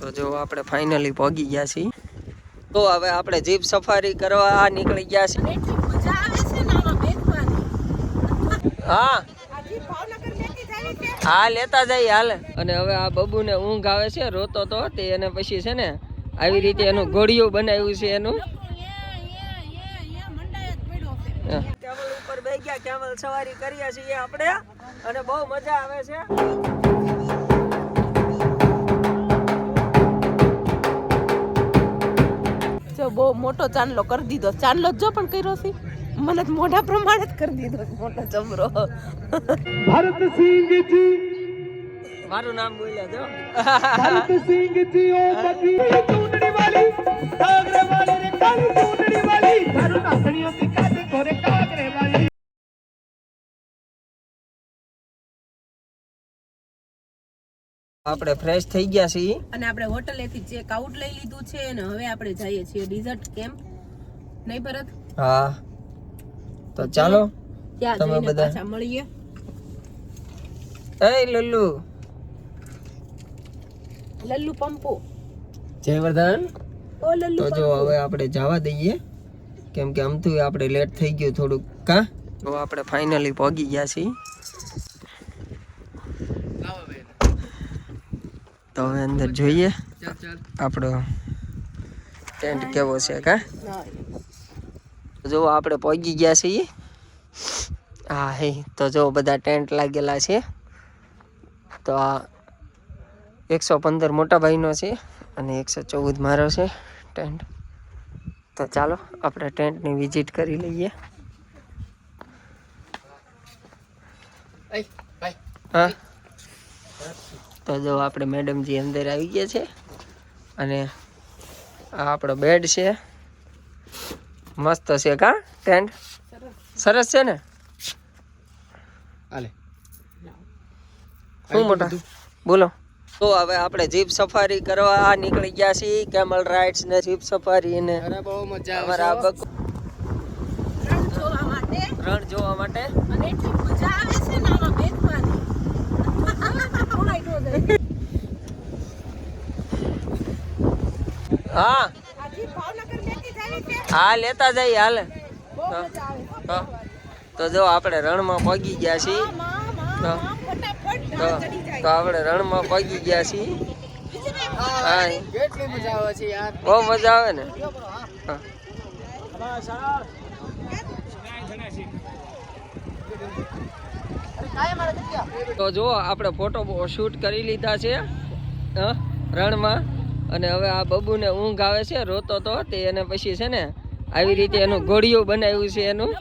તો જો આપણે ફાઇનલી પહોંચી ગયા છીએ. તો હવે આપણે જીપ સફારી કરવા નીકળી ગયા છીએ. એટલી મજા આવે છે ને આમાં બેસવાની? હા. હા લેતા જઈએ હાલ. અને હવે આ બબુને ઊંઘ આવે છે રોતો તો તે એને પછી છે ને આવી રીતે એનું ઘોડિયું બનાવ્યું છે એનું. કેમલ ઉપર બેસી ગયા કેમલ સવારી કરીએ છીએ આપણે. અને બહુ મજા આવે છે. જો બહુ મોટો ચાંદલો કરી દીધો. ચાંદલો જ જો પણ કર્યો છે. મને તો મોઢા પ્રમાણે જ કરી દીધો મોટો ચમરો ભરતસિંહજી સિંહ મારું નામ બોલ્યા જો ભરતસિંહજી સિંહ જી ઓ પતિ ચૂંટણી વાલી કાગરે વાલી રે કાલી ચૂંટણી વાલી તારું નાખણીઓ થી આપણે ફ્રેશ થઈ ગયા છીએ. અને આપણે હોટલેથી ચેક આઉટ લઈ લીધું છે અને હવે આપણે જઈએ છીએ ડિઝર્ટ કેમ્પ નહીં ભરત? હા. તો ચાલો તમે બધા. મળીએ. એ લલ્લુ. લલ્લુ પંપુ. જયવર્ધન ઓ લલ્લુ તો જો હવે આપણે જવા દઈએ. કેમ કે આમથી આપણે લેટ થઈ ગયું થોડુંક. કા? તો આપણે ફાઇનલી પહોંચી ગયા છીએ. તો હવે અંદર જોઈએ. આપણો ટેન્ટ કેવો છે કા? જો આપણે પહોંચી ગયા છીએ. હા હે. તો જો બધા ટેન્ટ લાગેલા છે. તો આ એકસો પંદર મોટા ભાઈનો છે અને એકસો ચૌદ મારો છે ટેન્ટ તો ચાલો આપણે ટેન્ટની વિઝિટ કરી લઈએ. હા? તો જો આપણે મેડમજી અંદર આવી ગયા છે. અને આ આપણો બેડ છે. મસ્ત છે કા? ટેન્ટ સરસ છે ને? શું મોટા? બોલો. તો હવે આપણે જીપ સફારી કરવા નીકળી ગયા છીએ. કેમલ રાઇડ્સ ને જીપ સફારી ને રણ જોવા માટે. રણ જોવા માટે. અને એટલી મજા આવે છે ને આમાં બેસવાની હા. આજે ભાવનગર લેતી જાવી છે હા લેતા જઈએ હાલ. તો જો આપણે રણમાં પગી ગયા છીએ. તો આપણે રણમાં પગી ગયા છીએ. હા. કેટલી મજા આવે છે યાર. બહુ મજા આવે ને. હા. તો જો આપણે ફોટો શૂટ કરી લીધા છે રણમાં. અને હવે આ બબુને ઊંઘ આવે છે, રોતો તો તે એને પછી છે ને, આવી રીતે એનું ઘોડિયું બનાવ્યું છે એનું.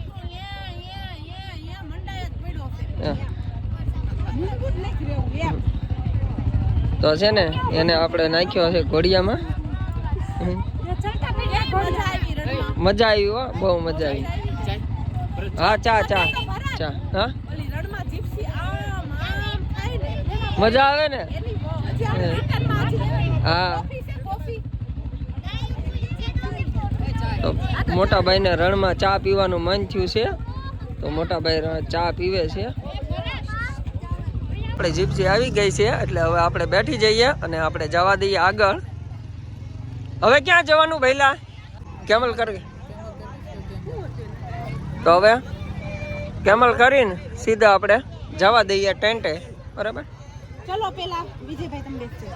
તો છે ને, એને આપણે નાખ્યો છે ઘોડિયામાં. મજા આવી હો, બહુ મજા આવી. હા, ચા ચા ચા, હા. મજા આવે ને? હા. તો મોટાભાઈને રણમાં ચા પીવાનું મન થયું છે. તો મોટા ભાઈ રણ ચા પીવે છે. આપણે જીપસી આવી ગઈ છે, એટલે હવે આપણે બેઠી જઈએ અને આપણે જવા દઈએ આગળ. હવે ક્યાં જવાનું ભઈલા કેમલ કરી તો હવે કેમલ કરીને સીધા આપણે જવા દઈએ ટેન્ટે. બરાબર? ચલો પેલા વિજયભાઈ તમે બેસજો.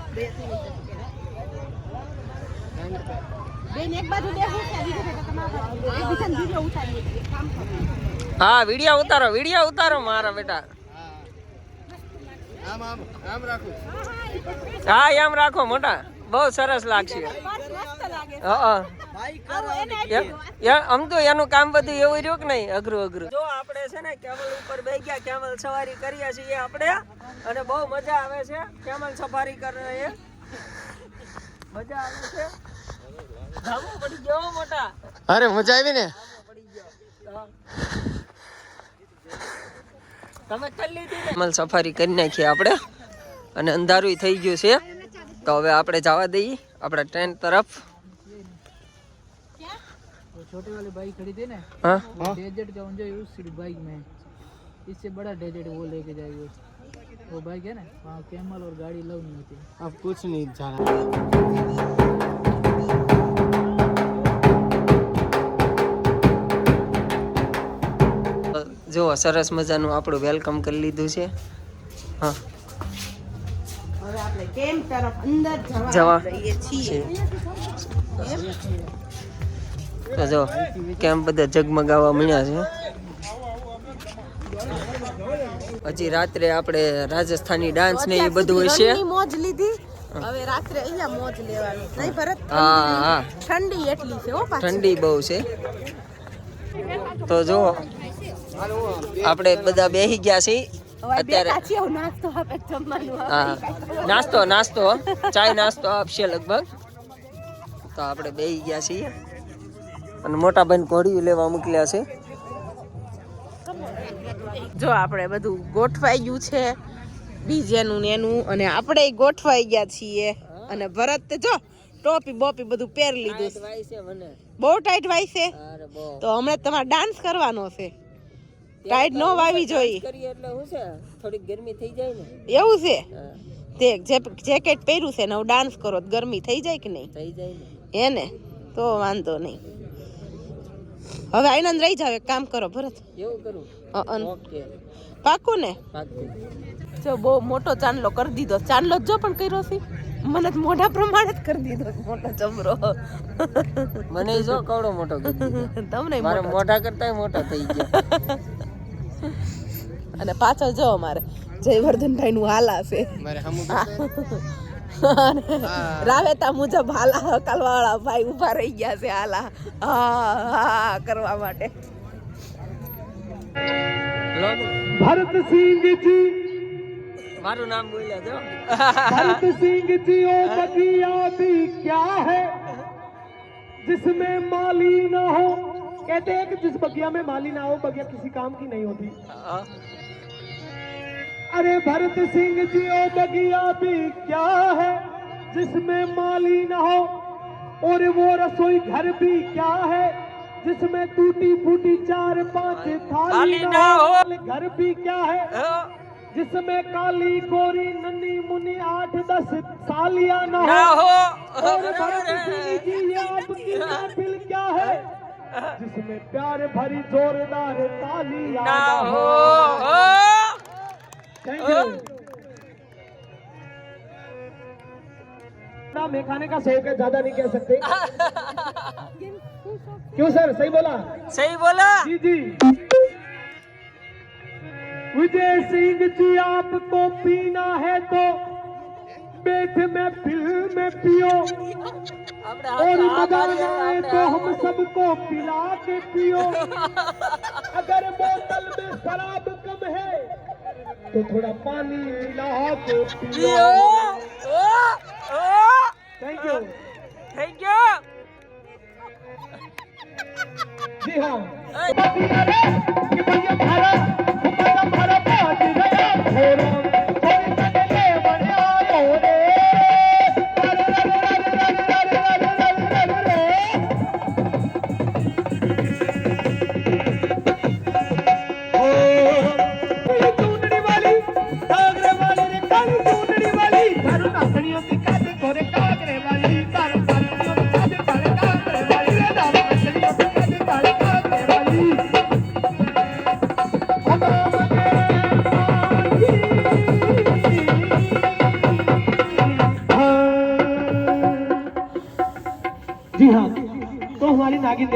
બેન એક બાજુ બેહો કે વિજયભાઈ તમારા બીજાને વિડિયો ઉતારીએ કામ કરો. હા વિડિયો ઉતારો વિડિયો ઉતારો મારા બેટા. આમ આમ આમ રાખું. હા એમ રાખો મોટા. બહુ સરસ લાગશે. હા. આમ તો એનું કામ બધું એવું રહ્યું કે નહીં? અઘરું અઘરું. જો આપણે છે ને કેમલ ઉપર બેસી ગયા કેમલ સવારી કરીએ છીએ આપણે અને બહુ મજા આવે છે. કેમલ સફારી કરે મજા આવે છે. ધામો પડી ગયો મોટા. અરે મજા આવી ને? તમે કરી લીધી ને કેમલ સફારી કરી નાખીએ આપણે અને અંધારું થઈ ગયું છે. તો હવે આપણે જવા દઈએ આપણા ટ્રેન તરફ. छोटे वाली बाइक खड़ी थी ना હા डेजर्ट का जो उस बाइक में इससे बड़ा डेजर्ट वो लेके जाएगी वो बाइक है ना वहाँ कैमल और गाड़ी लव नहीं होती अब कुछ नहीं जाना જો સરસ મજાનું આપણું વેલકમ કરી લીધું છે હા હવે આપણે કેમ તરફ અંદર જવા જવા રહીએ છીએ તો જો કેમ બધા જગમગાવા મળ્યા છે? હજી રાત્રે આપણે રાજસ્થાની ડાન્સ ને એ બધું હશે. મોજ લીધી. હવે રાત્રે અહીંયા મોજ લેવાની. નહીં ભરત હા હા. ઠંડી એટલી છે હો ઠંડી બહુ છે. તો જો આપણે બધા બેસી ગયા છીએ. અત્યારે નાસ્તો હા. નાસ્તો નાસ્તો. ચાય નાસ્તો આપશે લગભગ. તો આપણે બેસી ગયા છીએ. અને મોટા ભાઈને ઘોડિયું લેવા મોકલ્યા છે. જો આપણે બધું ગોઠવાઈ ગયું છે બીજાનું ને એનું અને આપણે ગોઠવાઈ ગયા છીએ. અને ભરત જો ટોપી બોપી બધું પહેરી લીધું. બહુ ટાઈટ વાય છે? તો હમણાં તમારે ડાન્સ કરવાનો છે. ટાઈટ નો વાવી જોઈએ. એટલે શું છે થોડીક ગરમી થઈ જાય ને. એવું છે? તે જેકેટ પહેર્યું છે ને હું ડાન્સ કરો તો ગરમી થઈ જાય કે નહીં? થઈ જાય હે ને? તો વાંધો નહીં. હવે આનંદ રહી જાવ એક કામ કરો ભરત. એવું કરું? ઓકે. પાકું ને? જો બહુ મોટો ચાંદલો કરી દીધો. ચાંદલો જ જો પણ કર્યો છે. મને જ મોઢા પ્રમાણે જ કરી દીધો મોટો ચમરો. મને જો કવડો મોટો કરી દીધો. તમને મારા મોટો. મોઢા કરતા મોટા થઈ ગયા. અને પાછળ જો અમારે જયવર્ધનભાઈ નું હાલ છે. મારે હમુ રાવેતા મુજબ હાલા હકાલવાળા ભાઈ ઊભા રહી ગયા છે હાલા હા હા કરવા માટે भरत सिंह जी મારું નામ બોલ્યા જો भरत सिंह जी ओ बगिया भी क्या है जिसमें माली ना हो कहते हैं कि जिस बगिया में माली ना हो बगिया किसी काम की नहीं होती હા. अरे भरत सिंह जी ओ बगिया भी क्या है? जिसमें माली ना हो और वो रसोई घर भी क्या है? जिसमें टूटी फूटी चार पाँच थाली ना हो। घर भी क्या है? जिसमें काली गोरी नन्नी मुन्नी आठ दस सालिया ना हो। और भरत सिंह जी ये आपकी महफिल क्या है? जिसमें प्यार भरी जोरदार तालिया ना हो। खाने का शौक है ज़्यादा नहीं कह सकते। क्यों सर? सही बोला? सही बोला। जी जी। विजय सिंह जी आपको पीना है तो पेट में फिल में पियो। और मगर जाए तो हम सबको पिला के पियो। अगर बोतल में शराब कम है तो थोड़ा पानी नहा के पियो thank you thank you ji हाँ भारत भारत भारत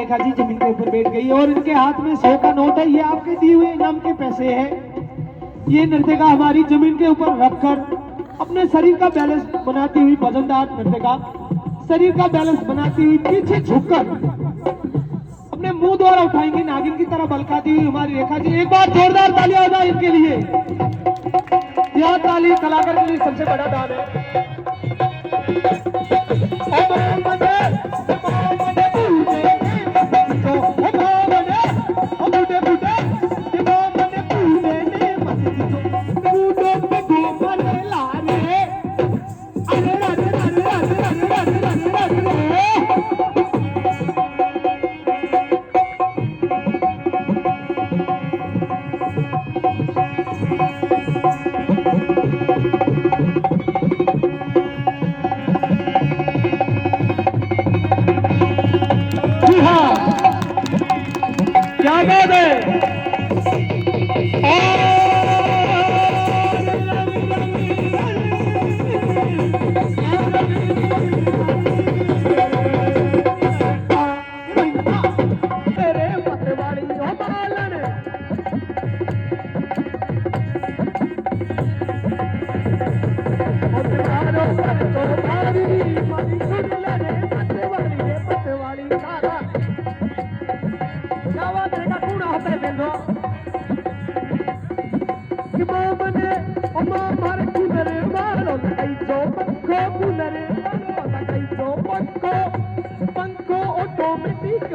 रेखा जी ज़मीन के ऊपर बैठ गई और इनके हाथ में सौ का नोट है, ये आपके दिए हुए इनाम के पैसे हैं। ये नृत्यका हमारी ज़मीन के ऊपर रखकर अपने शरीर का बैलेंस बनाती हुई वजनदार नृत्यका शरीर का बैलेंस बनाती हुई पीछे झुककर अपने मुँह द्वारा उठाएँगी, नागिन की तरह बलकाती हुई हमारी रेखा जी। एक बार जोरदार तालियाँ हो जाए इनके लिए। यह ताली कलाकार के लिए सबसे बड़ा दान हाँ। पंखो ऑटोमेटिक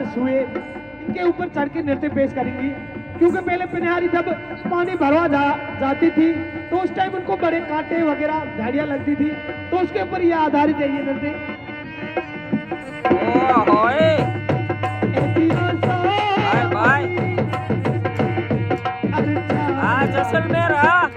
सरदार हुए इनके ऊपर चढ़ के नृत्य पेश करेंगी क्योंकि पहले पिनहारी जब पानी भरवा जा, जाती थी तो उस टाइम उनको बड़े कांटे वगैरह झाड़ियाँ लगती थी तो उसके ऊपर ये आधारित है ये नृत्य जैसलमेर हाँ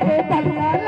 पुढे चालणार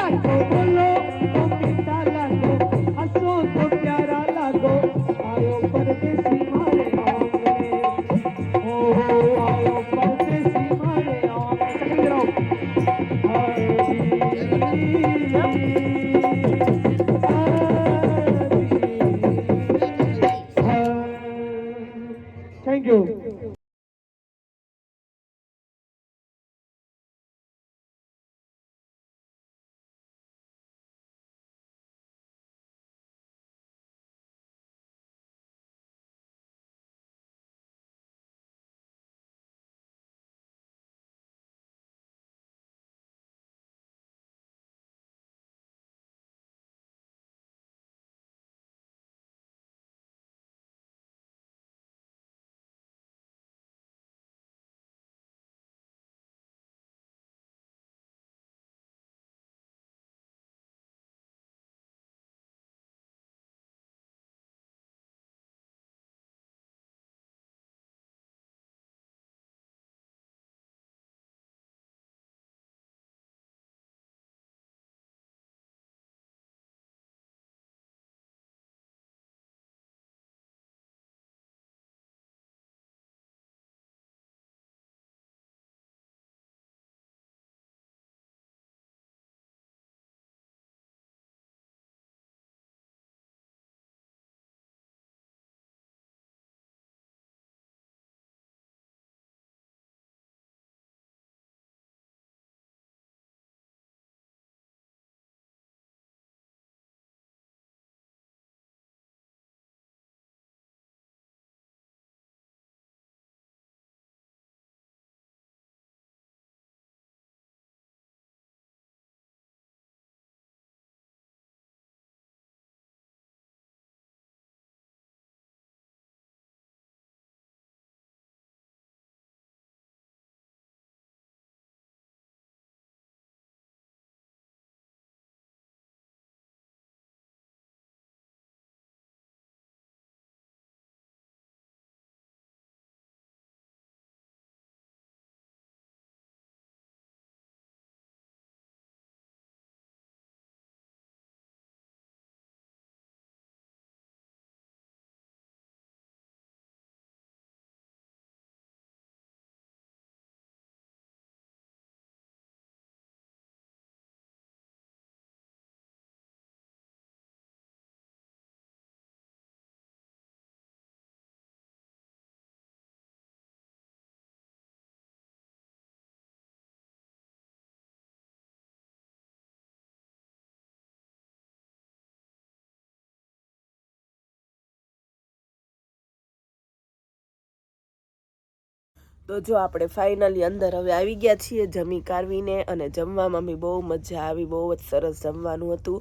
તો જો આપણે ફાઇનલી અંદર હવે આવી ગયા છીએ જમી કારવીને અને જમવામાં બી બહુ મજા આવી બહુ જ સરસ જમવાનું હતું.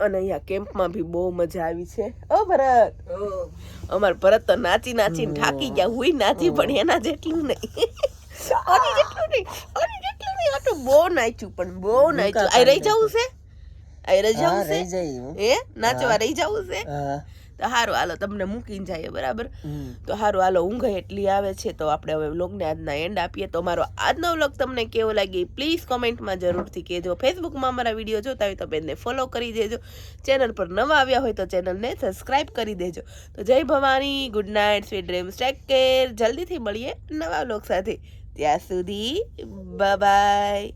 અને અહીંયા કેમ્પમાં બી બહુ મજા આવી છે. ઓ ભરત! અમાર ભરત તો નાચી નાચીને થાકી ગયા. હુઈ નાચી પણ એના જેટલું નહીં. આની જેટલું નહીં. આની જેટલું નહીં. આ તો બહુ નાચ્યું પણ બહુ નાચ્યું. આ રહી જવું છે? આ રહી જવું છે? હે. નાચવા રહી જવું છે? હા. તો સારું હાલો તમને મૂકીને જઈએ બરાબર? તો સારું હાલો ઊંઘ એટલી આવે છે તો આપણે હવે વ્લોગને આજના એન્ડ આપીએ. તો મારો આજનો વ્લોગ તમને કેવો લાગી પ્લીઝ કોમેન્ટમાં જરૂરથી કહેજો. ફેસબુકમાં અમારા વીડિયો જોતા હોય તો બેનને ફોલો કરી દેજો. ચેનલ પર નવા આવ્યા હોય તો ચેનલને સબસ્ક્રાઈબ કરી દેજો. તો જય Bhavani good night sweet dreams take care જલ્દીથી મળીએ નવા વ્લોગ સાથે. ત્યાં સુધી બાય